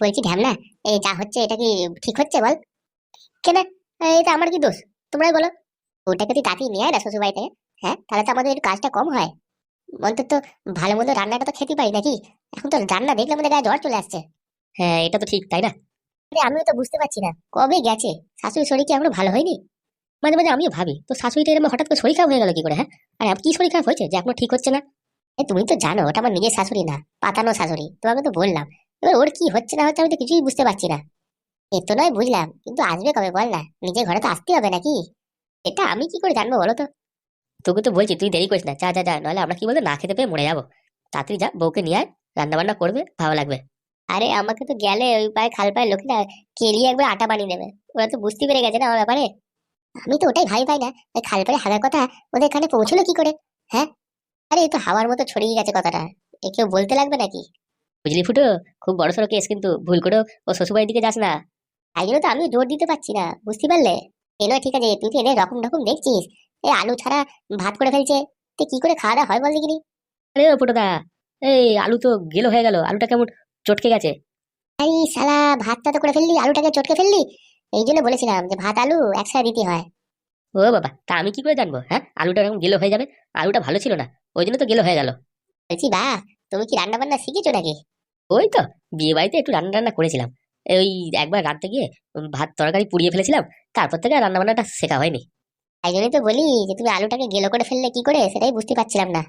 বলছি ঢ্যামনা এই যা হচ্ছে এটা কি ঠিক হচ্ছে বল? কেন এটা আমার কি দোষ? তোমরাই বলো। ওটাকে তুই তাড়াতাড়ি নিয়ে আয় না শ্বশুর বাড়িতে হ্যাঁ? তাহলে তো আমাদের একটু কাজটা কম হয়। অন্তত ভালো মন্দ রান্নাটা তো খেতে পারি নাকি? এখন তো রান্না দেখলে আমাদের গায়ে জ্বর চলে আসছে। হ্যাঁ এটা তো ঠিক তাই না? আমিও তো বুঝতে পারছি না কবে গেছে? শাশুড়ি শরীর কি এখনও ভালো হয়নি? মাঝে মাঝে আমিও ভাবি তো শাশুড়িটা এরকম হঠাৎ করে শরীর খারাপ হয়ে গেল কি করে হ্যাঁ? আর কি শরীর খারাপ হয়েছে যে এখনও ঠিক হচ্ছে না? তুমি তো জানো ওটা আমার নিজের শাশুড়ি না পাতানো শাশুড়ি তোমাকে তো বললাম। এবার ওর কি হচ্ছে না হচ্ছে আমি তো কিছুই বুঝতে পারছি না। এ তো নয় বুঝলাম কিন্তু আসবে কবে বল না নিজের ঘরে তো আসতে হবে নাকি? এটা আমি কি করে জানব বলো তো? তোকে তো বলছি তুই দেরি করিস না যা যা যা নাহলে আমরা কি বলতো না খেতে পেয়ে মরে যাব। তাড়াতাড়ি যা বউকে নিয়ে আয় রান্না বান্না করবে ভালো লাগবে। আরে আমাকে তো গেলে ওই পায়ে খাল পায়ে লোকেরা কেলিয়ে একবার আটা বানিয়ে দেবে ওরা তো বুঝতে পেরে গেছে না আমার ব্যাপারে। আমি তো ওটাই ভাই পাই না ওই খাল পায়ে হাগার কথা ওদের এখানে পৌঁছলো কি করে হ্যাঁ? আরে এ তো হাওয়ার মতো ছড়িয়ে গেছে কথাটা এ কেউ বলতে লাগবে নাকি? বুঝলি ফুটো? খুব বড় সড়ো কেস কিন্তু। ভুল করেও ও শ্বশুরবাড়ির দিকে যাস না। তাই জন্য তো আমি জোর দিতে পারছি না বুঝতে পারলে? এ নয় ঠিক আছে তুই তো এনে রকম রকম দেখছিস। এই আলু ছাড়া ভাত করে ফেলছে। তো কি করে খাওয়া দাওয়া হয় বল দেখিনি। আরে ও ফুটোদা এই আলু তো গেলো হয়ে গেল। আলুটা কেমন চটকে গেছে। এই শালা ভাতটা তো করে ফেললি আলুটাকে চটকে ফেললি। এই জন্য বলেছিলাম যে ভাত আলু একসাথে দিতে হয়। ও বাবা তা আমি কি করে জানব হ্যাঁ? আলুটা এরকম গেলো হয়ে যাবে? আলুটা ভালো ছিল না ওই জন্য তো গেলো হয়ে গেল। বলছি বা তুমি কি রান্না বান্না শিখেছো নাকি? ওই তো বিয়ে বাড়িতে একটু রান্না রান্না করেছিলাম। ওই একবার রাঁধতে গিয়ে ভাত তরকারি পুড়িয়ে ফেলেছিলাম তারপর থেকে আর রান্না বান্নাটা শেখা হয়নি। তাই জন্যই তো বলি যে তুমি আলুটাকে গেলো করে ফেললে কি করে সেটাই বুঝতে পারছিলাম না।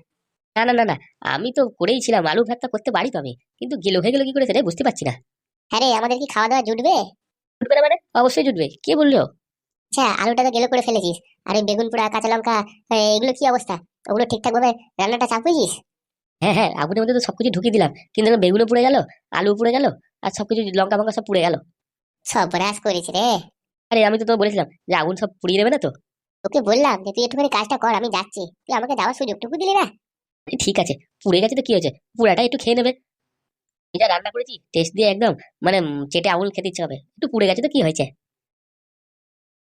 না না না না আমি তো করেই ছিলাম আলু ভাতটা করতে পারি তো আমি কিন্তু গেলো হয়ে গেলো কি করে সেটাই বুঝতে পারছি না। হ্যাঁ রে আমাদের কি খাওয়া দাওয়া জুটবে? জুটবে না মানে? অবশ্যই জুটবে কে বলল? আচ্ছা আলুটা তো গেলো করে ফেলেছিস আর ওই বেগুন পোড়া কাঁচা লঙ্কা এগুলো কি অবস্থা? ওগুলো ঠিকঠাক ভাবে রান্নাটা চাপিয়েছিস হ্যাঁ হ্যাঁ আগুনের মধ্যে তো সবকিছু ঢুকিয়ে দিলাম। কিন্তু বেগুনও পুড়ে গেল আলু পুড়ে গেল আর সবকিছু লঙ্কা ফঙ্কা সব পুড়ে গেল। সব রাস করেছি রে। আরে আমি তো তোমাকে বলেছিলাম যে আগুন সব পুড়িয়ে দেবে না তো? তোকে বললাম যে তুই একটুখানি কাজটা কর আমি যাচ্ছি। তুই আমাকে যাওয়ার সুযোগটুকু দিলি না? ঠিক আছে পুড়ে গেছে তো কি হয়েছে? পুরাটা একটু খেয়ে নেবে। এটা রান্না করেছি টেস্ট দিয়ে একদম মানে চেটে আঙুল খেতে ইচ্ছে হবে। একটু পুড়ে গেছে তো কি হয়েছে?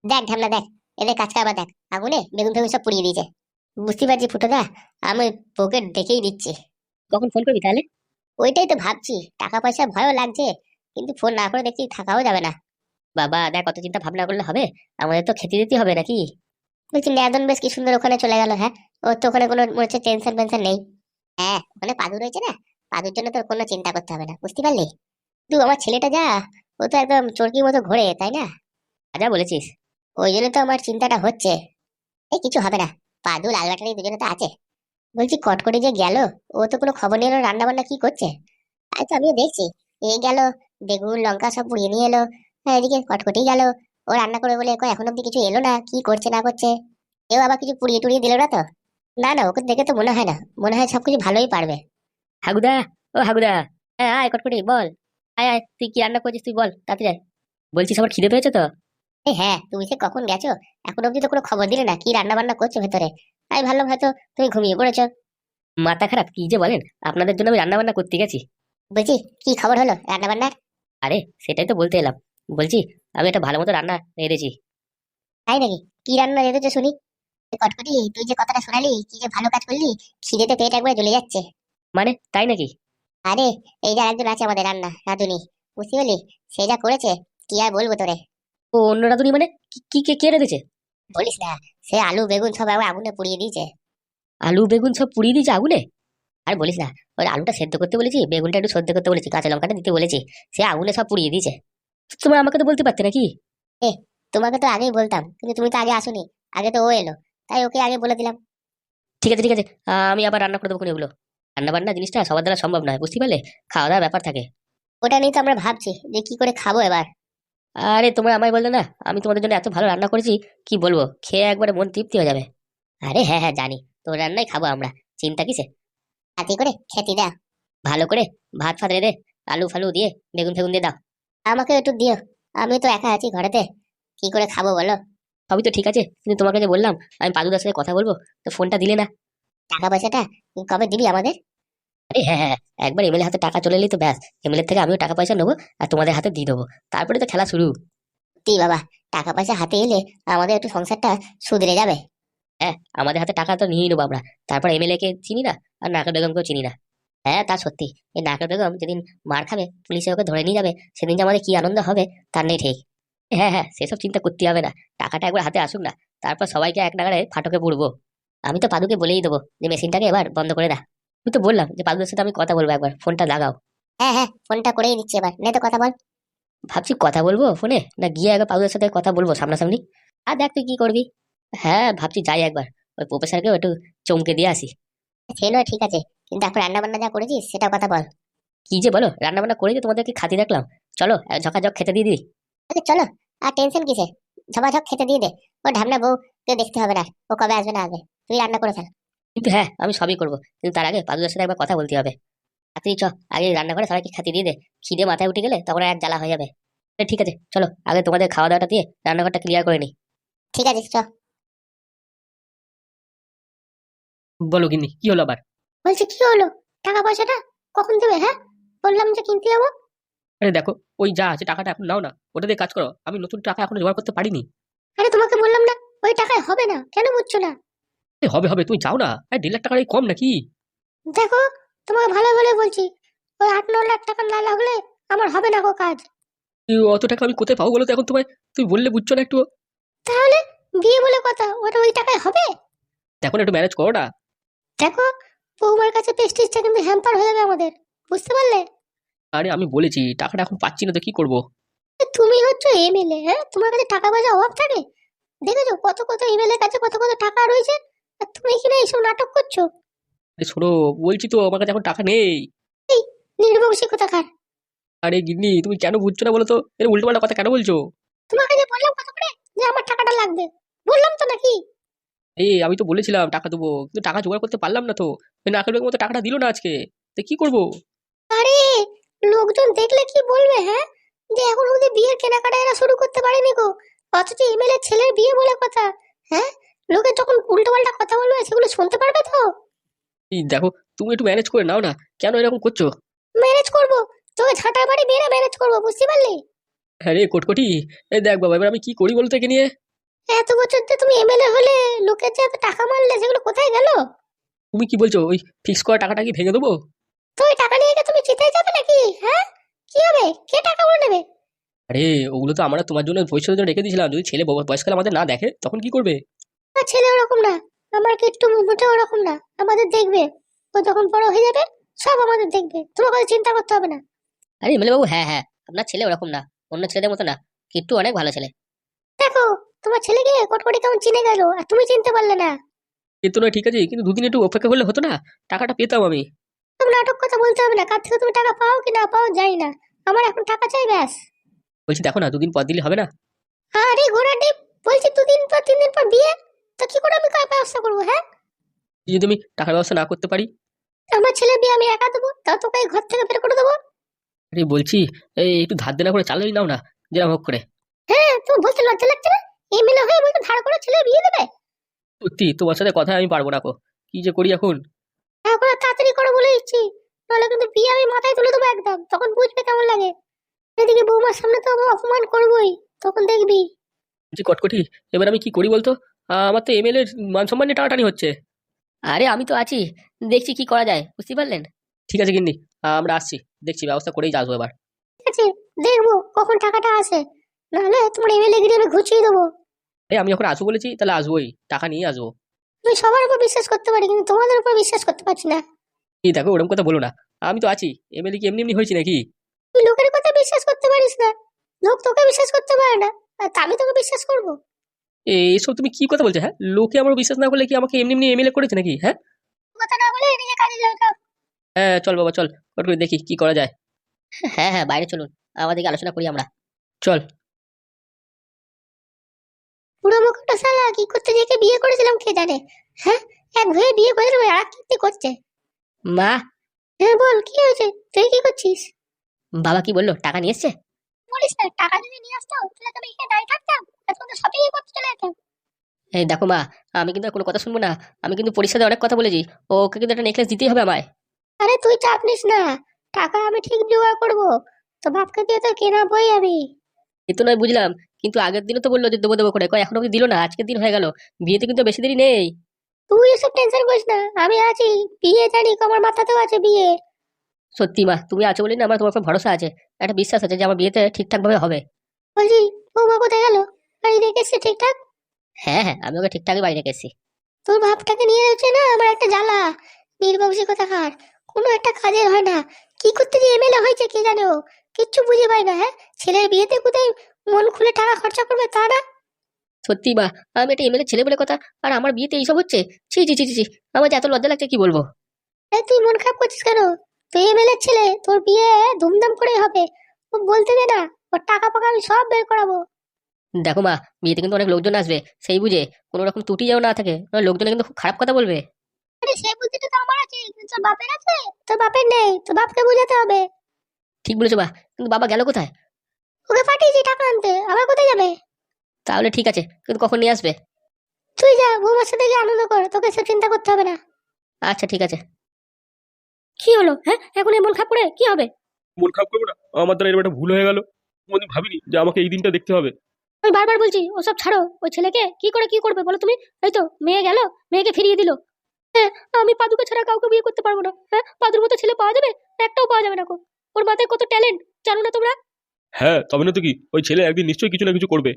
দেখ ঢামলা দেখ এদের কাজ কারবার দেখ আগুনে বেগুন ফেগুন সব পুড়িয়ে দিয়েছে। বুঝতে পারছি ফুটোদা আমি তোকে দেখেই দিচ্ছি। কখন ফোন করবি তাহলে? ওইটাই তো ভাবছি টাকা পয়সা ভয়ও লাগছে কিন্তু ফোন না করে দেখছি থাকাও যাবে না। বাবা দেখ কত চিন্তা ভাবনা করলে হবে? আমাদের তো খেতে দিতে হবে নাকি? বলছি ন্যাদন বেশ কি সুন্দর ওখানে চলে গেল হ্যাঁ? ওর তো ওখানে কোনো মনে হচ্ছে টেনশন ফেনশন নেই। হ্যাঁ ওখানে পাদু রয়েছে না? পাদুর জন্য তোর কোনো চিন্তা করতে হবে না বুঝতে পারলি? তুই আমার ছেলেটা যা ও তো একদম চরকির মতো ঘোরে তাই না? যা বলেছিস। ওই জন্য তো আমার চিন্তাটা হচ্ছে। এই কিছু হবে না। পাদু লাল ব্যাটারি দুজনে তো আছে। বলছি, কটকটে যে গেল, ও তো কোনো খবর নিয়ে রান্না বান্না কি করছে? তাই তো আমিও দেখছি। এই গেল, বেগুন, লঙ্কা সব পুড়িয়ে নিয়ে এলো। হ্যাঁ এদিকে কটকটি গেল। ও রান্না করে বলে, এখন অব্দি কিছু এলো না, কি করছে, না করছে? কেউ আবার কিছু পুড়িয়ে টুড়িয়ে দিল না তো? না না, ওকে দেখে তো মনে হয় না। মনে হয় সবকিছু ভালোই পারবে। হাগুদা, ও হাগুদা হ্যাঁ আয় কটকটি, বল। আয় আয়, তুই কি রান্না করছিস, তুই বল, তাড়াতাড়ি আয়। বলছিস আমার খিদে পেয়েছে তো? এই হ্যাঁ তুমি সে কখন গেছো? এখন অব্দি তো কোনো খবর দিলে না, কি রান্না বান্না করছ ভেতরে? আমি ভাবলাম হয়তো তুমি ঘুমিয়ে পড়েছো। মাথা খারাপ, কি যে বলেন? আপনাদের জন্য আমি রান্না বান্না করতে গেছি। বলছি, কি খবর হলো রান্না বান্নার আরে, সেটাই তো বলতে এলাম। বলছি, আমি একটা ভালো মতো রান্না রেঁধেছি। তাই নাকি? কি রান্না রেঁধেছো শুনি? কটকটি, তুই যে কথাটা শোনালি, কি যে ভালো কাজ করলি খিদেতে পেট একবার জ্বলে যাচ্ছে। মানে তাই নাকি? আরে, এই যে একজন আছে আমাদের রান্না, রাঁধুনি। বুঝতে পারলি? সে যা করেছে, কি আর বলব তোরে? ও অন্য রাঁধুনি মানে কি- কি কে রেঁধেছে বলিস না সে আলু বেগুন সব একবার আগুনে পুড়িয়ে দিয়েছে। আলু বেগুন সব পুড়িয়ে দিয়েছে আগুনে? আর বলিস না ওই আলুটা সেদ্ধ করতে বলেছি বেগুনটা একটু সেদ্ধ করতে বলেছি কাঁচা লঙ্কাটা দিতে বলেছি সে আগুনে সব পুড়িয়ে দিয়েছে। তোমার আমাকে তো বলতে পারতে নাকি? এ তোমাকে তো আগেই বলতাম কিন্তু তুমি তো আগে আসোনি আগে তো ও এলো তাই ওকে আগে বলে দিলাম। ঠিক আছে ঠিক আছে আমি আবার রান্না করে দেবো এগুলো। রান্না বান্না জিনিসটা সবার দ্বারা সম্ভব নয় বুঝতে পারলে? খাওয়া দাওয়ার ব্যাপার থাকে। ওটা নিয়ে তো আমরা ভাবছি যে কি করে খাব এবার? আরে, তোমরা আমায় বললে না? আমি তোমাদের জন্য এত ভালো রান্না করেছি, কি বলব? খেয়ে একবারে মন তৃপ্তি হয়ে যাবে। আরে হ্যাঁ হ্যাঁ জানি। তোর রান্নাই খাব আমরা। চিন্তা কিসে? হাতি করে? খেতে দাও। ভালো করে ভাত ফাত রেঁধে আলু ফালু দিয়ে, বেগুন ফেগুন দিয়ে দাও। আমাকে একটু দিও। আমি তো একা আছি ঘরেতে। কি করে খাব বলো? সবই তো ঠিক আছে, কিন্তু তোমাকে যে বললাম, আমি পাদুদার সাথে কথা বলব, তো ফোনটা দিলে না। টাকা পয়সাটা কবে দিবি আমাদের? আরে হ্যাঁ হ্যাঁ একবার এমএলএ হাতে টাকা চলে এলেই তো ব্যাস। এমএলএ থেকে আমিও টাকা পয়সা নেব আর তোমাদের হাতে দিয়ে দেবো। তারপরে তো খেলা শুরু। তুই বাবা টাকা পয়সা হাতে এলে আমাদের একটু সংসারটা সুধরে যাবে। হ্যাঁ আমাদের হাতে টাকা তো নিয়েই নেব আমরা। তারপর এমএলএ কে চিনি না আর নাকা বেগমকেও চিনি না। হ্যাঁ তা সত্যি। এই নাকের বেগম যেদিন মার খাবে পুলিশে ওকে ধরে নিয়ে যাবে সেদিন যে আমাদের কি আনন্দ হবে তার নেই ঠিক। হ্যাঁ হ্যাঁ সেসব চিন্তা করতে হবে না। টাকাটা একবার হাতে আসুক না। তারপর সবাইকে এক নাগারে ফাটকে পুড়বো। আমি তো পাদুকে বলেই দেবো যে মেশিনটাকে এবার বন্ধ করে দা। আমি তো বললাম যে পাদুদের সাথে আমি কথা বলব একবার ফোনটা লাগাও। হ্যাঁ হ্যাঁ ফোনটা করেই দিচ্ছি এবার। নে তো কথা বল। ভাবছি কথা বলব ফোনে? না গিয়ে একবার পাদুদের সাথে কথা বলব সামনাসামনি? আর দেখ তুই কি করবি। হ্যাঁ ভাবছি যাই একবার। ওই প্রফেসরকেও একটু চমকে দিয়ে আসি। সে নয় ঠিক আছে। কিন্তু এখন রান্না বান্না যা করেছিস সেটা কথা বল। কি যে বলো রান্না বান্না করে যে তোমাদেরকে খাতি রাখলাম চলো ঝকাঝক খেতে দিয়ে আরে চলো আর টেনশন কিসে ঝপাঝপ খেতে দিয়ে দে। ও ঢামনা বউ কেউ দেখতে হবে না। ও কবে আসবে না আসবে। তুই রান্না করে ফেল। কিন্তু হ্যাঁ আমি সবই করব। কিন্তু তার আগে পাদুদের সাথে একবার কথা বলতে হবে। তুই চ আগে রান্না করে সবাইকে খাতি দিয়ে দে। খিদে মাথায় উঠে গেলে তখন এক জ্বালা হয়ে যাবে। ঠিক আছে চলো আগে তোমাদের খাওয়া দাওয়াটা দিয়ে রান্নাঘরটা ক্লিয়ার করে নি। ঠিক আছে চ। বলো গিন্নি কি হলো আবার? বলছি কি হলো? টাকা পয়সাটা কখন দেবে হ্যাঁ? বললাম যে কিনতে যাব। আরে দেখো ওই যা আছে টাকাটা এখন নাও না ওটা দিয়ে কাজ করো। আমি নতুন টাকা এখনও জোগাড় করতে পারিনি। আরে তোমাকে বললাম না ওই টাকায় হবে না কেন বুঝছ না? হবে হবে তুমি যাও না। আরে দেড় লাখ টাকার এই কম নাকি? দেখো তোমাকে ভালো ভালো বলছি ওই আট ন লাখ টাকা না লাগলে আমার হবে না গো কাজ। অত টাকা আমি কোথায় পাবো বলো তো এখন তোমায়? তুমি বললে বুঝছ না একটু। তাহলে বিয়ে বলে কথা ওটা ওই টাকায় হবে? দেখো না একটু ম্যানেজ করো না। দেখো বৌমার কাছে পেস্টিজটা কিন্তু হ্যাম্পার হয়ে যাবে আমাদের বুঝতে পারলে? আরে আমি বলেছি টাকাটা এখন পাচ্ছি না তো কি করব? তুমি হচ্ছে এমএলএ হ্যাঁ? তোমার কাছে টাকা পয়সা অভাব থাকে? দেখেছ কত কত এমএলএ কাছে কত কত টাকা রয়েছে? আর তুমি কিনা এইসব নাটক করছ? আরে শোনো বলছি তো আমার কাছে এখন টাকা নেই। নির্বংশী কোথাকার? আরে গিন্নি তুমি কেন বুঝছ না বলো তো? এর উল্টো পাল্টা কথা কেন বলছো? তোমার কাছে বললাম কত করে যে আমার টাকাটা লাগবে বললাম তো নাকি? এই আমি তো বলেছিলাম টাকা দেবো কিন্তু টাকা জোগাড় করতে পারলাম না তো। নাকের মতো টাকাটা দিল না আজকে। তো কি করব? আরে লোকজন দেখলে কি বলবে হ্যাঁ? যে এখন অবধি বিয়ের কেনাকাটা এরা শুরু করতে পারেনি গো। অথচ এমএলএ ছেলের বিয়ে বলে কথা হ্যাঁ? লোকে যখন উল্টো পাল্টা কথা বলবে সেগুলো শুনতে পারবে তো? এই দেখো তুমি একটু ম্যানেজ করে নাও না। কেন এরকম করছ? ম্যানেজ করব? তোকে ঝাঁটার বাড়ি মেরে ম্যানেজ করব বুঝতে পারলি? হ্যাঁ রে কোটকটি। এই দেখ বাবা এবার আমি কি করি বলতে একে নিয়ে? এত বছর যে তুমি এমএলএ হলে লোকের যে এত টাকা মারলে সেগুলো কোথায় গেল? তুমি কি বলছো ওই ফিক্স করা টাকাটা কি ভেঙে দেবো? তো ওই টাকা নিয়ে গিয়ে তুমি জিতে যাবে নাকি হ্যাঁ? কি হবে? কে টাকা টাকাগুলো নেবে? আরে ওগুলো তো আমরা তোমার জন্য ভবিষ্যতের জন্য রেখে দিয়েছিলাম। যদি ছেলে বয়- বয়সকালে আমাদের না দেখে তখন কি করবে? আমার ছেলে ওরকম না। আমার কিট্টু মোটে ওরকম না? আমাদের দেখবে। ও যখন বড় হয়ে যাবে সব আমাদের দেখবে। তোমার কথা চিন্তা করতে হবে না। আরে এমএলএ বাবু হ্যাঁ হ্যাঁ আপনার ছেলে ওরকম না। অন্য ছেলেদের মতো না। কিট্টু অনেক ভালো ছেলে। দেখো তোমার ছেলেকে কটকটি কেমন চিনে গেল আর তুমি চিনতে পারলে না। কিন্তু নয় ঠিক আছে কিন্তু দুদিন একটু অপেক্ষা করলে হতো না। টাকাটা পেতাম আমি। তুমি নাটক কথা বলতে হবে না। কার থেকে তুমি টাকা পাও কি না পাও যাই না। আমার এখন টাকা চাই ব্যাস। বলছি দেখো না দুদিন পর দিলে হবে না। আরে ঘোড়া ডিপ বলছি দুদিন পর তিন দিন পর বিয়ে? তো কি করে আমি কার ব্যবস্থা করব হ্যাঁ? যদি আমি টাকার ব্যবস্থা না করতে পারি? আমার ছেলে বিয়ে আমি একা দেবো তাও তোকে এই ঘর থেকে বের করে দেবো? আরে বলছি এই একটু ধার দেনা করে চালাই নাও না যেরকম হোক করে। হ্যাঁ তুমি বলতে লজ্জা লাগছে না? এমএলএ হয়ে বলতে ধার করে ছেলে বিয়ে দেবে? সত্যি তোমার সাথে কথা আমি পারব না কো। কি যে করি এখন? এখন তাড়াতাড়ি করে বলে দিচ্ছি নাহলে কিন্তু বিয়ে আমি মাথায় তুলে দেবো একদম তখন বুঝবে কেমন লাগে। এদিকে বৌমার সামনে তো অপমান করবোই তখন দেখবি। কটকটি এবার আমি কি করি বলতো? আমার তো এমএলএ মান সম্মান নিয়ে টানাটানি হচ্ছে। আরে আমি তো আছি। দেখছি কি করা যায়। বুঝতে পারলেন? ঠিক আছে গিন্নি আমরা আসছি। দেখছি ব্যবস্থা করেই আসব এবার। ঠিক আছে দেখব কখন টাকাটা আসে। নাহলে তোমার এমএলএ গিয়ে আমি ঘুচিয়ে দেবো। এই আমি যখন আসব বলেছি তাহলে আসবোই। টাকা নিয়ে আসব। আমি সবার উপর বিশ্বাস করতে পারি কিন্তু তোমাদের উপর বিশ্বাস করতে পারছি না। এই দেখো ওরকম কথা বলো না। আমি তো আছি। এমএলএ কি এমনি এমনি হয়েছি নাকি? তুই লোকের কথা বিশ্বাস করতে পারিস না। লোক তোকে বিশ্বাস করতে পারে না। আর আমি তোকে বিশ্বাস করব। এই এসব তুমি কি কথা বলছো হ্যাঁ? লোকে আমার বিশ্বাস না করলে কি আমাকে এমনি এমনি এমএলএ করেছে নাকি হ্যাঁ? কথা না বলে নিজে কাজে যাও যাও। হ্যাঁ চল বাবা চল। কট করে দেখি কি করা যায়। হ্যাঁ হ্যাঁ বাইরে চলুন। আমাদেরকে আলোচনা করি আমরা। চল। পুরো মুখটা শালা কি করতে যেকে বিয়ে করেছিলাম কে জানে? হ্যাঁ এক বিয়ে করেছিলাম আর কীর্তি করছে। মা! হ্যাঁ বল কি হয়েছে? তুই কি করছিস? বাবা কি বলল? টাকা নিয়ে এসছে? বলিস না টাকা যদি নিয়ে আসতো তাহলে তো আমি এখানে দাঁড়িয়ে থাকতাম। এখন তো শপিং করতে চলে যেতাম। এই দেখো মা আমি কিন্তু আর কোনো কথা শুনব না। আমি কিন্তু পরিষদে অনেক কথা বলেছি। ওকে কিন্তু একটা নেকলেস দিতেই হবে আমায়। আরে তুই চাপ নিস না টাকা আমি ঠিক জোগাড় করব। তো বাপকে দিয়ে তো কেনা বই আমি। এ তো নয় বুঝলাম কিন্তু আগের দিনও তো বলল যে দেবো দেবো করে। কয় এখনও অব্দি দিল না আজকের দিন হয়ে গেল। বিয়েতে কিন্তু বেশি দেরি নেই। তুই এসব টেনশন করিস না আমি আছি। বিয়ে জানি আমার মাথাতেও আছে বিয়ে। সত্যি মা তুমি আছো বলে না আমার তোমার উপর ভরসা আছে। একটা বিশ্বাস আছে যে আমার বিয়েতে ঠিকঠাক ভাবে হবে। বলছি বৌমা কোথায় গেল? বাড়ি রেখেছে ঠিকঠাক? হ্যাঁ হ্যাঁ আমি ওকে ঠিকঠাকই বাড়ি রেখে এসেছি তোর ভাবটাকে নিয়ে যাচ্ছে না? আমার একটা জ্বালা। বীরবংশী কোথাকার কোনো একটা কাজের হয় না। কি করতে যে এমএলএ হয়েছে কে জানে ও? কিচ্ছু বুঝে পাই না হ্যাঁ? ছেলের বিয়েতে কোথায় মন খুলে টাকা খরচা করবে তা না? সত্যি মা আমি একটা এমএলএ ছেলে বলে কথা আর আমার বিয়েতে এইসব হচ্ছে? ছি ছি ছি ছি, আমার যে এত লজ্জা লাগছে কি বলব? তুই মন খারাপ করছিস কেন? তুই এমএলএ ছেলে তোর বিয়ে ধুমধাম করেই হবে। ও বলতে দে না ওর টাকা পাকা আমি সব বের করাবো। দেখো মা বিয়েতে কিন্তু অনেক লোকজন আসবে সেই বুঝে। কোনো রকম ত্রুটি যেন না থাকে লোকজনে কিন্তু খুব খারাপ কথা বলবে। আরে সেই বুদ্ধিটা তো আমার আছে কিন্তু তোর বাপের আছে? তোর বাপের নেই তোর বাপকে বোঝাতে হবে। ঠিক বলেছ মা কিন্তু বাবা গেল কোথায়? ওকে পাঠিয়েছি টাকা আনতে আবার কোথায় যাবে? তাহলে ঠিক আছে কিন্তু কখন নিয়ে আসবে? তুই যা বৌমার সাথে গিয়ে আনন্দ কর তোকে সব চিন্তা করতে হবে না। আচ্ছা ঠিক আছে। কি হলো? হ্যাঁ? এখন এমন খাপ করে কি হবে? মন খাপ করব না? আমার দ্বারা এরকম একটা ভুল হয়ে গেল। কোনোদিন ভাবিনি যে আমাকে এই দিনটা দেখতে হবে। আমি বারবার বলছি ওসব ছাড়ো ওই ছেলেকে কি করে কি করবে বলো তুমি? এই তো মেয়ে গেল মেয়েকে ফিরিয়ে দিল। হ্যাঁ আমি পাদুকে ছাড়া কাউকে বিয়ে করতে পারব না। হ্যাঁ পাদুর মতো ছেলে পাওয়া যাবে? একটাও পাওয়া যাবে না গো ওর মাথায় কত ট্যালেন্ট জানো না তোমরা? হ্যাঁ তবে না তো কি? ওই ছেলে একদিন নিশ্চয়ই কিছু না কিছু করবে।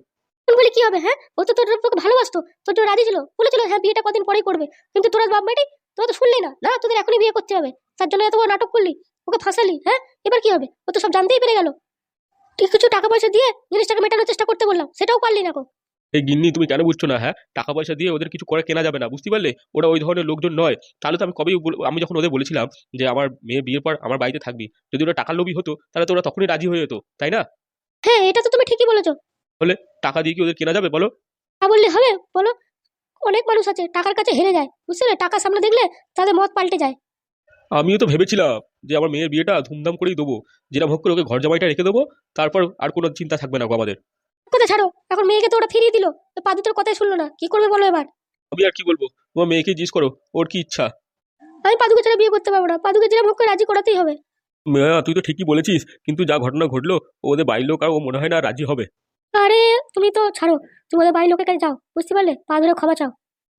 বলে কি হবে হ্যাঁ? ও তো তোর তোকে ভালোবাসতো তোর জন্য রাজি ছিল। বলেছিল হ্যাঁ বিয়েটা কদিন পরেই করবে। কিন্তু তোরা বাপ মাটি তোরা তো শুনলি না? না তোদের এখনই বিয়ে করতে হবে। তার জন্য এত বড় নাটক করলি ওকে ফাঁসালি হ্যাঁ? এবার কি হবে? ও তো সব জানতেই পেরে গেল। ঠিক কিছু টাকা পয়সা দিয়ে জিনিসটাকে মেটানোর চেষ্টা করতে বললাম সেটাও পারলি না গো। এই গিন্নি তুমি কেন বুঝছ না হ্যাঁ? টাকা পয়সা দিয়ে ওদের কিছু করে কেনা যাবে না বুঝতে পারলে? ওরা ওই ধরনের লোকজন নয়। তাহলে তো আমি কবেই আমি যখন ওদের বলেছিলাম যে আমার মেয়ে বিয়ের পর আমার বাড়িতে থাকবি যদি ওরা টাকার লোভী হতো তাহলে তো ওরা তখনই রাজি হয়ে যেত তাই না? হ্যাঁ এটা তো তুমি ঠিকই বলেছ। বলে টাকা দিয়ে কি ওদের কেনা যাবে বলো? তা বললে হবে বলো। অনেক মানুষ আছে টাকার কাছে হেরে যায় বুঝতে পারলে টাকা সামনে দেখলে তাদের মত পাল্টে যায়। আমিও তো ভেবেছিলাম যে আমার মেয়ের বিয়েটা ধুমধাম করেই দেবো যেরকম হোক করে ওকে ঘর জামাইটা রেখে দেবো তারপর আর কোনো চিন্তা থাকবে না আমাদের। কথা ছাড়ো এখন মেয়েকে তো ওরা ফিরিয়ে দিল পাদু তোর কথাই শুনলো না কি করবে বলো এবার? আমি আর কি বলব? তোমার মেয়েকে জিজ্ঞেস করো ওর কি ইচ্ছা? আমি পাদুকে ছাড়া বিয়ে করতে পারব না পাদুকে যেরকম হোক করে রাজি করাতেই হবে। তুই তো ঠিকই বলেছিস কিন্তু যা ঘটনা ঘটলো ওদের বাড়ির লোক আর ও মনে হয় না রাজি হবে। আরে তুমি তো ছাড়ো তুমি ওদের বাড়ির লোকের কাছে যাও বুঝতে পারলে? পা ধরে ক্ষমা চাও।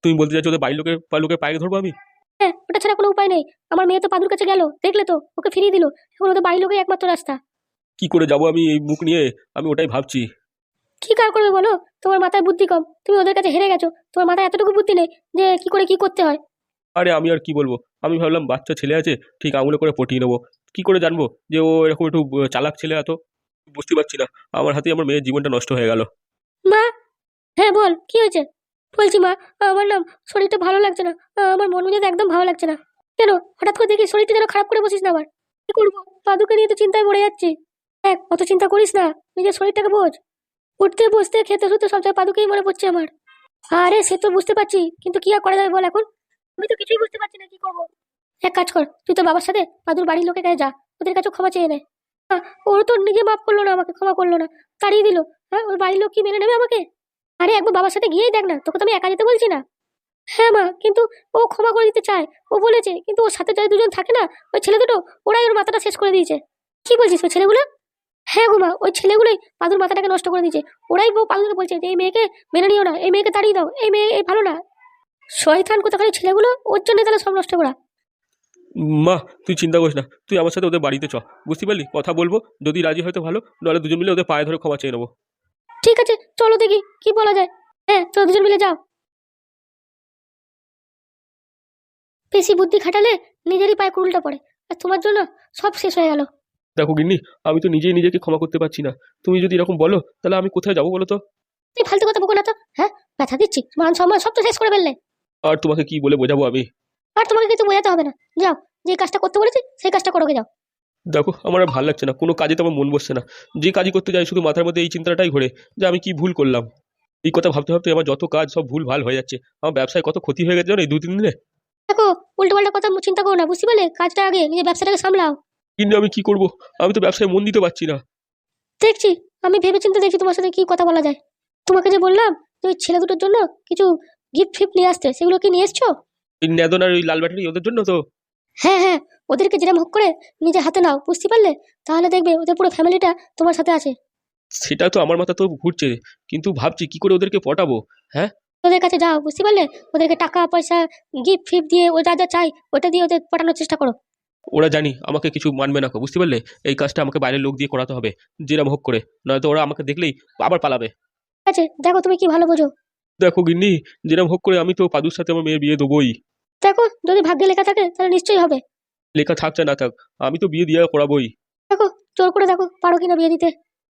তুমি বলতে চাইছো ওদের বাড়ির লোকের লোকের পায়ে ধরবো আমি? হ্যাঁ ওটা ছাড়া কোনো উপায় নেই। আমার মেয়ে তো পাদুর কাছে গেল দেখলে তো ওকে ফিরিয়ে দিল। এখন ওদের বাড়ির লোকের একমাত্র রাস্তা। কি করে যাব আমি এই মুখ নিয়ে? আমি ওটাই ভাবছি। কি কার করবে বলো? তোমার মাথায় বুদ্ধি কম। তুমি ওদের কাছে হেরে গেছো। তোমার মাথায় এতটুকু বুদ্ধি নেই যে কি করে কি করতে হয়। আরে আমি আর কি বলব? আমি ভাবলাম বাচ্চা ছেলে আছে ঠিক আঙুলে করে পটিয়ে নেব। কি করে জানব যে ও এরকম একটু চালাক ছেলে এত? বুঝতে পারছি না। আমার হাতে আমার মেয়ের জীবনটা নষ্ট হয়ে গেল। মা! হ্যাঁ বল, কি হয়েছে? বলছি মা, আমার নাম শরীরটা ভালো লাগছে না। আমার মন মেজাজ একদম ভালো লাগছে না। কেন? হঠাৎ করে দেখি শরীরটা যেন খারাপ করে বসিস না আমার কি করব? পাদুকে নিয়ে তো চিন্তায় পড়ে যাচ্ছি। দেখ, অত চিন্তা করিস না, নিজের শরীরটাকে বোঝ। উঠতে, বসতে, খেতে, শুতে সব জায়গায় পাদুকেই মনে পড়ছে আমার। আরে, সে তো বুঝতে পারছি, কিন্তু কি আর করা যাবে বল এখন? আমি তো কিছুই বুঝতে পারছি না, কি করব? এক কাজ কর, তুই তো বাবার সাথে পাদুর বাড়ির লোকের কাছে যা, ওদের কাছে ক্ষমা চেয়ে নে। আহ, ওর তো নিজে মাফ করল না আমাকে ক্ষমা করল না। তাড়িয়ে দিল। হ্যাঁ ওর বাড়ির লোক কি মেনে নেবে আমাকে? আরে একবার বাবার সাথে গিয়েই দেখ না তোকে তো আমি একা যেতে বলছি না। হ্যাঁ মা কিন্তু ও ক্ষমা করে দিতে চায়। ও বলেছে কিন্তু ওর সাথে যারা দুজন থাকে না ওই ছেলে দুটো ওরাই ওর মাথাটা শেষ করে দিয়েছে। কি বলছিস ওই ছেলেগুলো? হ্যাঁ গো মা ওই ছেলেগুলোই পাদুর মাথাটাকে নষ্ট করে দিয়েছে। ওরাই বউ পাদুকে বলছে যে এই মেয়েকে মেনে নিও না এই মেয়েকে তাড়িয়ে দাও এই মেয়ে এই ভালো না। শয়তান কোথাকার ছেলেগুলো ওর জন্য তাহলে সব নষ্ট করা। মা তুই চিন্তা করিস না। তুই আমার সাথে ওদের বাড়িতে চ। বুঝতে পারলি? কথা বলব। যদি রাজি হয়তো ভালো নাহলে দুজন মিলে ওদের পায়ে ধরে ক্ষমা চেয়ে নেব। ঠিক আছে চলো দেখি কি বলা যায়। হ্যাঁ চলো দুজন মিলে যাও। বেশি বুদ্ধি খাটালে নিজেরই পায়ে কুড়ুলটা পড়ে। আর তোমার জন্য সব শেষ হয়ে গেল। দেখো গিন্নি আমি তো নিজেই নিজেকে ক্ষমা করতে পারছি না। তুমি যদি এরকম বলো তাহলে আমি কোথায় যাব বলো তো? তুমি ফালতু কথা বকো না তো হ্যাঁ? ব্যথা দিচ্ছি। মান সম্মান সব তো শেষ করে ফেললে। আর তোমাকে কি বলে বোঝাবো আমি? আর তোমাকে কিছু বোঝাতে হবে না। যাও যে কাজটা করতে বলেছি সেই কাজটা করোগে যাও। দেখো আমার আর ভালো লাগছে না কোনো কাজে তো আমার মন বসছে না। যে কাজই করতে যাই শুধু মাথার মধ্যে এই চিন্তাটাই ঘোরে যে আমি কি ভুল করলাম। এই কথা ভাবতে ভাবতে আমার যত কাজ সব ভুল ভালো হয়ে যাচ্ছে। আমার ব্যবসায় কত ক্ষতি হয়ে গেছে এই দু তিন দিনে? দেখো উল্টো পাল্টা কথা চিন্তা করো না বুঝতে পারলে? কাজটা আগে নিজের ব্যবসাটাকে সামলাও। কিন্তু আমি কি করব? আমি তো ব্যবসায় মন দিতে পারছি না। দেখছি আমি ভেবে চিন্তে দেখছি তোমার সাথে কি কথা বলা যায়। তোমাকে যে বললাম যে ওই ছেলে দুটোর জন্য কিছু গিফট ফিফট নিয়ে আসতে সেগুলো কি নিয়ে এসছো? এই নেদন আর ওই লাল ব্যাটারি ওদের জন্য তো? হ্যাঁ হ্যাঁ ওদেরকে যেরকম হোক করে নিজে হাতে নাও বুঝতে পারলে? তাহলে দেখবে ওদের পুরো ফ্যামিলিটা তোমার সাথে আছে। সেটা তো আমার মাথা তো ঘুরছে কিন্তু ভাবছি কি করে ওদেরকে পটাবো ওদের কাছে যাও বুঝতে পারলে? ওদেরকে টাকা পয়সা গিফট ফিফট দিয়ে ও যা যা চাই ওটা দিয়ে ওদের পাঠানোর চেষ্টা করো। ওরা জানি আমাকে কিছু মানবে না বুঝতে পারলে? এই কাজটা আমাকে বাইরের লোক দিয়ে করাতে হবে যেরম হোক করে। নয়তো ওরা আমাকে দেখলেই আবার পালাবে। ঠিক আছে দেখো তুমি কি ভালো বোঝো। দেখো গিন্নি যেরম হোক করে আমি তো পাদুর সাথে আমার মেয়ের বিয়ে দেবোই। দেখো যদি ভাগ্যে লেখা থাকে তাহলে নিশ্চয়ই হবে। লেখা থাকছে না থাক আমি তো বিয়ে দিয়ে করাবোই। দেখো জোর করে দেখো পারো কিনা বিয়ে দিতে।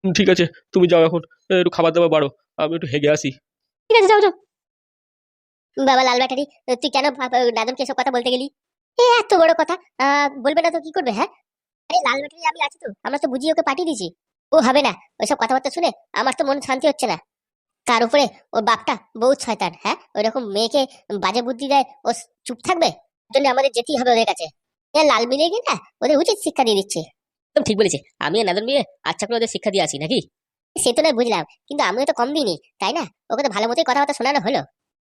হুম, ঠিক আছে তুমি যাও এখন এ, একটু খাবার দাবার বাড়ো আমি একটু হেগে আসি। ঠিক আছে যাও যাও। বাবা লাল ব্যাটারি তুই কেন দাদনকে এসব কথা বলতে গেলি? এ এত বড় কথা আহ, বলবে না তো কি করবে হ্যাঁ? আরে লাল ব্যাটারি আমি আছি তো আমরা তো বুঝিয়ে ওকে পাঠিয়ে দিয়েছি। ও হবে না ওইসব কথাবার্তা শুনে আমার তো মন শান্তি হচ্ছে না। তার উপরে ওর বাপটা বহুত শয়তান হ্যাঁ? ওই রকম মেয়েকে বাজে বুদ্ধি দেয়, ও চুপ থাকবে? জন্য আমাদের যেতেই হবে ওদের কাছে। লাল মিলিয়ে গিয়ে না ওদের উচিত শিক্ষা দিয়ে দিচ্ছে। একদম ঠিক বলেছে। আমি নাদন মিলে আচ্ছা করে ওদের শিক্ষা দিয়ে আছি নাকি? সে তো নয়, বুঝলাম। কিন্তু আমিও তো কম দিইনি, তাই না? ওকে তো ভালো মতোই কথাবার্তা শোনানো হলো।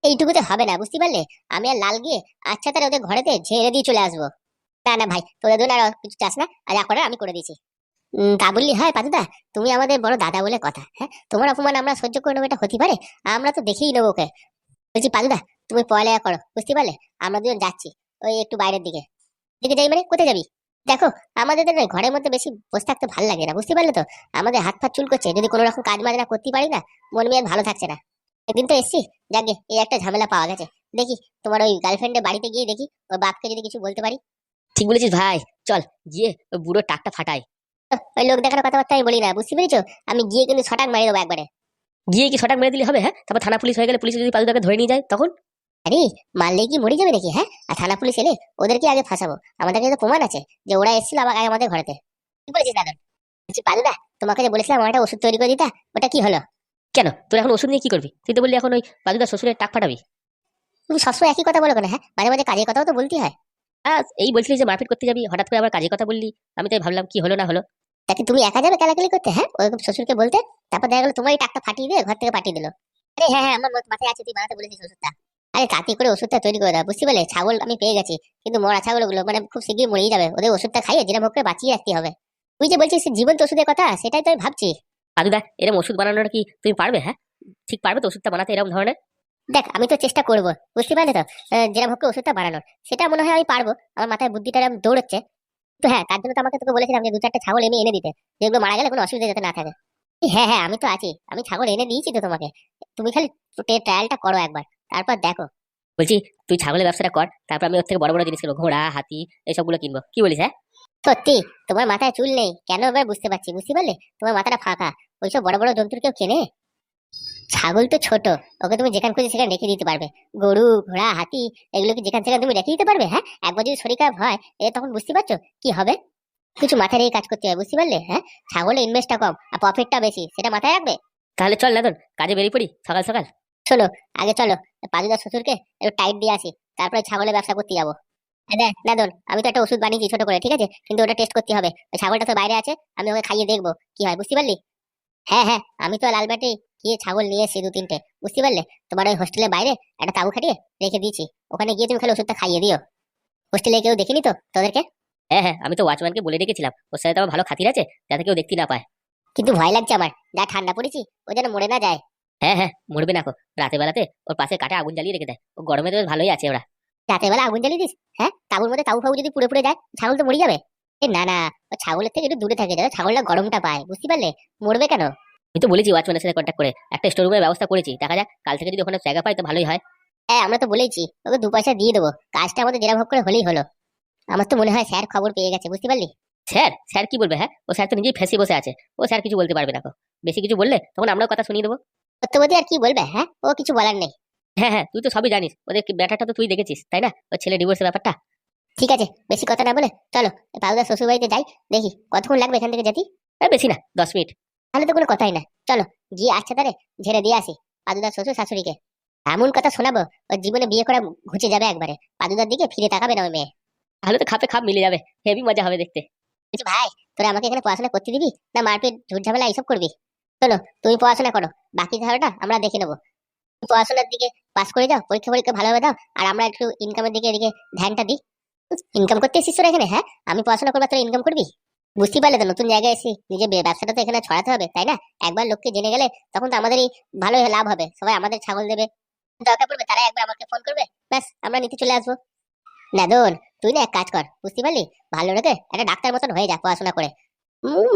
এইটুকুতে হবে না, বুঝতে পারলে? আমি আর লাল গিয়ে আচ্ছা তাহলে ওদের ঘরেতে ঝেড়ে দিয়ে চলে আসব। না না ভাই, তোদের জন্য আর কিছু চাস না, আর করার আমি করে দিয়েছি। তা বললি, হয় পাতুদা তুমি আমাদের বড় দাদা বলে কথা হ্যাঁ? তোমার অপমান আমরা সহ্য করে নেব, এটা হতে পারে? আমরা তো দেখেই নেব ওকে। বলছি পাতুদা তুমি পড়ালেখা করো, বুঝতে পারলে? আমরা দুজন যাচ্ছি, ওই একটু বাইরের দিকে। দিকে যাই মানে? কোথায় যাবি? দেখো, আমাদের না ঘরের মধ্যে বেশি বসে থাকতে ভালো লাগে না, বুঝতে পারলে তো? আমাদের হাত ফাত চুল করছে, যদি কোনো রকম কাজ মাজ না করতে পারি না, মন মেয়ে ভালো থাকছে না। একদিন তো এসছি, যাকে এই একটা ঝামেলা পাওয়া গেছে। দেখি, তোমার ওই গার্লফ্রেন্ডের বাড়িতে গিয়ে দেখি, ওর বাপকে যদি কিছু বলতে পারি। ঠিক বলেছিস ভাই, চল, গিয়ে বুড়ো টাকটা ফাটাই। ওই লোক দেখার কথাবার্তা আমি বলি না বুঝতে পেরেছ? আমি গিয়ে কিন্তু ছটাক মারি দেবো একবারে। গিয়ে কি ছটাক মেরে দিলে হবে হ্যাঁ? তারপর থানা পুলিশ হয়ে গেলে পুলিশ যদি পালুদাকে ধরে নিয়ে যায় তখন? আরে মারলে কি মরে যাবে নাকি হ্যাঁ? আর থানা পুলিশ এলে ওদেরকে আগে ফাঁসাবো। আমাদের কাছে তো প্রমাণ আছে যে ওরা এসেছিল আবার আগে আমাদের ঘরেতে। কি বলেছিস দাদন বলছি পালুদা তোমাকে যে বলেছিলাম আমার একটা ওষুধ তৈরি করে দিতা ওটা কি হলো? কেন? তোর এখন ওষুধ নিয়ে কি করবি? তুই তো বললি এখন ওই পালুদার শ্বশুরের টাক ফাটাবি। তুমি সবসময় একই কথা বলো কেন হ্যাঁ? মাঝে মাঝে কাজের কথাও তো বলতে হয়। আহ, এই বলছিলি যে মারপিট করতে যাবি হঠাৎ করে আবার কাজের কথা বললি। আমি তাই ভাবলাম কি হলো না হলো? তাকে তুমি একা যাবে কেলাকেলি করতে হ্যাঁ? ওরকম শ্বশুরকে বলতে তারপর দেখা গেলো তোমারই টাকটা ফাটিয়ে দিয়ে ঘর থেকে পাঠিয়ে দিল। আরে হ্যাঁ হ্যাঁ আমার মাথায় আছে তুই বানাতে বলেছিস ওষুধটা। আরে তাতে করে ওষুধটা তৈরি করে দাও বুঝতে পারলে? ছাগল আমি পেয়ে গেছি কিন্তু মরা ছাগলগুলো মানে খুব শীঘ্রই মরেই যাবে ওদের ওষুধটা খাইয়ে যেরকম ভোগ করে বাঁচিয়ে রাখতে হবে। তুই যে বলছিস জীবন্ত ওষুধের কথা সেটাই তো আমি ভাবছি। পালুদা এরকম ওষুধ বানানোটা কি তুমি পারবে হ্যাঁ? ঠিক পারবে তো ওষুধটা বানাতে এরকম ধরনের? দেখ, আমি তো চেষ্টা করব, বুঝতে পারলে তো? যেরকম হোক ওষুধটা বানানোর সেটা মনে হয় আমি পারব, আমার মাথায় বুদ্ধিটা দৌড়চ্ছে। তো হ্যাঁ তার জন্য তো আমাকে তোকে বলেছিলাম যে দু চারটে ছাগল এনে এনে দিতে যেগুলো মারা গেলে কোনো অসুবিধা যাতে না থাকে। হ্যাঁ হ্যাঁ আমি তো আছি, আমি ছাগল এনে দিয়েছি তো তোমাকে। তুমি খালি ট্রায়ালটা করো একবার, তারপর দেখো। বলছি, তুই ছাগলের ব্যবসাটা কর, তারপর আমি ওর থেকে বড় বড় জিনিস কিনবো ঘোড়া, হাতি এইসবগুলো কিনবো। কি বলিস হ্যাঁ? সত্যি? তোমার মাথায় চুল নেই, কেন এবার বুঝতে পারছি, বুঝতে পারলে? তোমার মাথাটা ফাঁকা, ওইসব বড় বড় জন্তুর কেউ কেনে? ছাগল তো ছোট ওকে তুমি যেখানে খুঁজে সেখানে রেখে দিতে পারবে। গরু ঘোড়া হাতি এগুলো কি যেখানে সেখানে তুমি রেখে দিতে পারবে হ্যাঁ? একবার যদি শরীর খারাপ হয় এ তখন বুঝতে পারছ কি হবে? কিছু মাথায় রেখে কাজ করতে হবে বুঝতে পারলে হ্যাঁ? ছাগলের ইনভেস্টটা কম আর প্রফিটটা বেশি সেটা মাথায় রাখবে? তাহলে চল নাদন কাজে বেরিয়ে পড়ি সকাল সকাল। শোনো আগে চলো পাদুদার শ্বশুরকে একটু টাইট দিয়ে আসি তারপরে ছাগলের ব্যবসা করতে যাব। হ্যাঁ নাদন আমি তো একটা ওষুধ বানিয়েছি ছোট করে ঠিক আছে? কিন্তু ওটা টেস্ট করতে হবে। ছাগলটা তো বাইরে আছে আমি ওকে খাইয়ে দেখব কি হয় বুঝতে পারলি? হ্যাঁ হ্যাঁ আমি তো লালবাটি গিয়ে ছাগল নিয়ে এসেছি দু তিনটে বুঝতে পারলে? তোমার ওই হোস্টেলের বাইরে একটা তাবু খাটিয়ে রেখে দিয়েছি। ওখানে গিয়ে তুমি খালি ওষুধটা খাইয়ে দিও। হোস্টেলে কেউ দেখিনি তো তোদেরকে? হ্যাঁ হ্যাঁ আমি তো ওয়াচম্যানকে বলে রেখেছিলাম। ওর সাথে তো আমার ভালো খাতির আছে যাতে কেউ দেখতে না পায়। কিন্তু ভয় লাগছে আমার। যা ঠান্ডা পড়েছি ও যেন মরে না যায়। হ্যাঁ হ্যাঁ মরবে না রাতে বেলাতে ওর পাশে কাটা আগুন জ্বালিয়ে রেখে দেয় ও গরমে তো ভালোই আছে ওরা। রাতের বেলা আগুন জ্বালিয়ে দিস? হ্যাঁ তাবুর মধ্যে তাবু ফাবু যদি পুড়ে পুড়ে যায় ছাগল তো মরে যাবে। এ না না ও ছাগলের থেকে একটু দূরে থাকে যাতে ছাগলটা গরমটা পায়। বুঝতে পারলে? মরবে কেন? আমি তো বলেছি ওয়াচম্যানের সাথে কন্ট্যাক্ট করে। একটা স্টোর রুমের ব্যবস্থা করেছি। দেখা যাক কাল থেকে যদি ওখানে জায়গা পাই তো ভালোই হয়। হ্যাঁ আমরা তো বলেইছি ওকে দু পয়সা দিয়ে দেবো। কাজটা আমাদের যেরকম হোক করে হলেই হলো। আমার তো মনে হয় স্যার খবর পেয়ে গেছে বুঝতে পারলি? স্যার? স্যার কি বলবে হ্যাঁ? ও স্যার তো নিজেই ফেসে বসে আছে। ও স্যার কিছু বলতে পারবে না বেশি কিছু বললে তখন আমরাও কথা শুনিয়ে দেবো। সত্যবতী আর কি বলবে হ্যাঁ? ও কিছু বলার নেই। হ্যাঁ হ্যাঁ তুই তো সবই জানিস। ওদের ব্যাটারটা তো তুই দেখেছিস তাই না? ওর ছেলে ডিভোর্সের ব্যাপারটা? ঠিক আছে বেশি কথা না বলে চলো পাউদার শ্বশুর বাড়িতে যাই দেখি কতক্ষণ লাগবে এখান থেকে যেতে? বেশি না দশ মিনিট। তাহলে তো কোনো কথাই না। চলো গিয়ে আচ্ছা তারে ঝেড়ে দিয়ে আসি পাদুদার শ্বশুর শাশুড়িকে। এমন কথা শোনাবো ওর জীবনে বিয়ে করা ঘুচে যাবে একবারে। পাদুদার দিকে ফিরে তাকাবে না ওই মেয়ে। তাহলে তো খাপে খাপ মিলে যাবে হেভি মজা হবে দেখতে। বলছি ভাই তোরা আমাকে এখানে পড়াশোনা করতে দিবি না মারপিট ঝুট ঝামেলা এইসব করবি? চলো তুমি পড়াশোনা করো বাকি ধারণা আমরা দেখে নেব। পড়াশোনার দিকে পাস করে যাও পরীক্ষা পরীক্ষা ভালোভাবে দাও আর আমরা একটু ইনকামের দিকে এদিকে ধ্যানটা দিই। ইনকাম করতে এসেছিস তোরা এখানে হ্যাঁ? আমি পড়াশোনা করব তোরা ইনকাম করবি? বুঝতে পারলে তো নতুন জায়গায় এসে নিজের ব্যবসাটা তো এখানে ছড়াতে হবে, তাই না? একবার লোককে জেনে গেলে তখন তো আমাদেরই ভালো লাভ হবে। সবাই আমাদের ছাগল দেবে। দরকার পড়বে তারা একবার আমাকে ফোন করবে। ব্যাস, আমরা নিতে চলে আসব। নাদন তুই না এক কাজ কর বুঝতে পারলি? ভালো রেখে একটা ডাক্তার মতন হয়ে যা পড়াশোনা করে।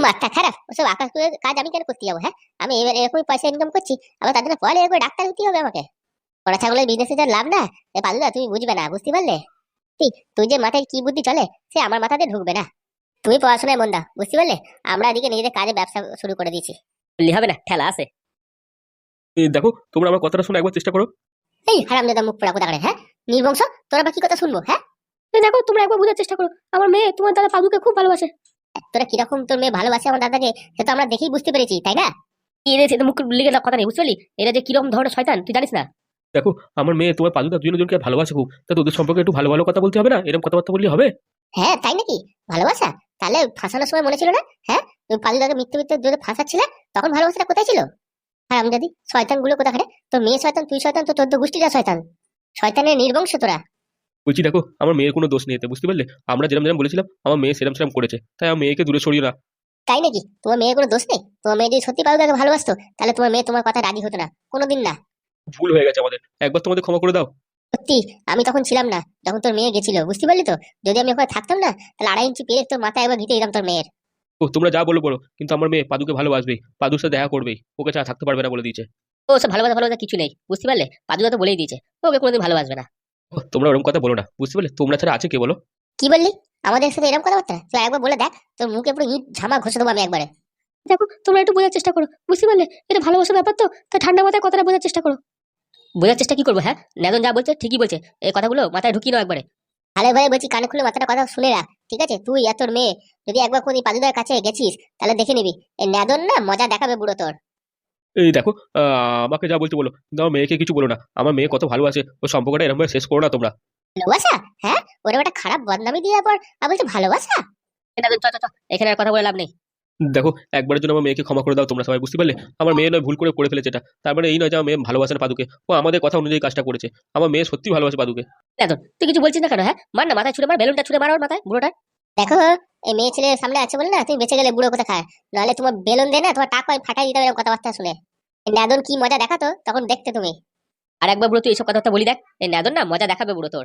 মাথা খারাপ, ওসব আকাশ কুড়ে কাজ আমি কেন করতে যাব হ্যাঁ? আমি এবার এরকমই পয়সা ইনকাম করছি, আবার তার জন্য পরে করে ডাক্তার হতে হবে আমাকে। পড়া ছাগলের বিজনেসে যার লাভ না পাল্লুদা তুমি বুঝবে না, বুঝতে পারলে? তুই যে মাথায় কি বুদ্ধি চলে, সে আমার মাথাতে ঢুকবে না। তুমি পড়াশোনায় মন দাও বুঝতে পারলে? আমরা এদিকে নিজেদের কাজে ব্যবসা শুরু করে দিয়েছি। বললি হবে না ঠেলা আছে। এই দেখো তোমরা আমার কথাটা শুনে একবার চেষ্টা করো। এই হারাম দাদা মুখ পোড়া কোথা করে হ্যাঁ? নির্বংশ তোরা আবার কি কথা শুনব হ্যাঁ? এই দেখো তোমরা একবার বোঝার চেষ্টা করো। আমার মেয়ে তোমার দাদা পাদুকে খুব ভালোবাসে। তোরা কীরকম তোর মেয়ে ভালোবাসে আমার দাদাকে সে তো আমরা দেখেই বুঝতে পেরেছি তাই না? কি রে সে তো মুখ লিখে কথা নেই বুঝতে পারলি? এরা যে কীরকম ধরনের শয়তান তুই জানিস না? দেখো আমার মেয়ে তোমার পাদুদা দুজনকে ভালোবাসে খুব। তা তোদের সম্পর্কে একটু ভালো ভালো কথা বলতে হবে না? এরকম কথাবার্তা বললে হবে? হ্যাঁ তাই নাকি? ভালোবাসা? তাহলে ফাঁসানোর সময় মনে ছিল না? হ্যাঁ? তুমি পালুদাকে মৃত্যু মৃত্যু যদি ফাঁসাচ্ছিলে? তখন ভালোবাসাটা কোথায় ছিল? আর আমি দাদি শয়তানগুলো কোথায় তোর মেয়ে শয়তান তুই শয়তান তো তো গোষ্ঠীটা শয়তান। শয়তানের নির্বংশ তোরা। বলছি দেখো আমার মেয়ের কোনো দোষ নেই এতে, বুঝতে পারলে? আমরা যেরকম যেরকম বলেছিলাম আমার মেয়ে সেরম সেরম করেছে। তাই আমার মেয়েকে দূরে সরিয়ে না। তাই নাকি? তোমার মেয়ের কোনো দোষ নেই? তোমার মেয়ে যদি সত্যি পালুদাকে ভালোবাসতো তাহলে তোমার মেয়ে তোমার কথা রাজি হতো না। কোনোদিন না। ভুল হয়ে গেছে আমাদের। একবার তোমাদের ক্ষমা করে দাও। সত্যি আমি তখন ছিলাম না যখন তোর মেয়ে গেছিল বুঝতে পারলি তো? যদি আমি ওখানে থাকতাম না তাহলে আড়াই ইঞ্চি পেরে তোর মাথায় একবার ঘিতে দিতাম তোর মেয়ের। ও তোমরা যা বলো বলো কিন্তু আমার মেয়ে পাদুকে ভালোবাসবে পাদুর সাথে দেখা করবে ওকে ছাড়া থাকতে পারবে না বলে দিয়েছে। ও সব ভালোবাসা ভালোবাসা কিছু নেই বুঝতে পারলে? পাদুদা তো বলেই দিয়েছে ও ওকে কোনোদিন ভালোবাসবে না। ও, তোমরা ওরকম কথা বলো না বুঝতে পারলে? তোমরা ছাড়া আছে কে বলো? কি বললি? আমাদের সাথে এরকম কথাবার্তা? তুই একবার বলে দেখ তোর মুখে পুরো ইট ঝামা ঘষে দেবো আমি একবারে। দেখো তোমরা একটু বোঝার চেষ্টা করো বুঝতে পারলে? এটা ভালোবাসার ব্যাপার তো তা ঠান্ডা মাথায় কথাটা বোঝার চেষ্টা করো। বোঝার চেষ্টা কি করব হ্যাঁ? নেদন যা বলছে ঠিকই বলছে। এই কথাগুলো মাথায় ঢুকিয়ে নাও একবারে। ভালো ভাই বলছি কানে খুলে মাথাটা কথা শুনে রাখ ঠিক আছে? তুই আর তোর মেয়ে যদি একবার কোন পাদুদার কাছে গেছিস তাহলে দেখে নিবি। এই নেদন না মজা দেখাবে বুড়ো তোর। এই দেখো আহ, আমাকে যা বলতে বলো। আমার মেয়েকে কিছু বলো না। আমার মেয়ে কত ভালোবাসে ও সম্পর্কটা এরকম ভাবে শেষ করো না তোমরা। ভালোবাসা? হ্যাঁ? ওরা একটা খারাপ বদনামি দিয়ে পর আর বলছে ভালোবাসা? এই নেদন চ চ চ। এখানে আর কথা বলে লাভ নেই। দেখো একবারের জন্য আমার মেয়েকে ক্ষমা করে দাও তোমরা সবাই বুঝতে পারলে? আমার মেয়ে নয় ভুল করে করে ফেলেছে এটা। তার মানে এই নয় যে আমার মেয়ে ভালোবাসে না পাদুকে। ও আমাদের কথা অনুযায়ী কাজটা করেছে। আমার মেয়ে সত্যি ভালোবাসে পাদুকে। নেদন তুই কিছু বলছিস না কেন হ্যাঁ? মার না মাথায় ছুড়ে মার বেলুনটা ছুড়ে মার ওর মাথায় বুড়োটা দেখো এই মেয়ে ছেলে সামনে আছে বলে না তুমি বেঁচে গেলে বুড়ো কথা খায়? নাহলে তোমার বেলুন দে না তোমার টাকা ফাটাই দিতে হবে এরকম কথাবার্তা শুনে। এই নেদন কি মজা দেখাতো? তখন দেখতে তুমি। আর একবার বুড়ো তুই এইসব কথাবার্তা বলি দেখ। এই নেদন না মজা দেখাবে বুড়ো তোর।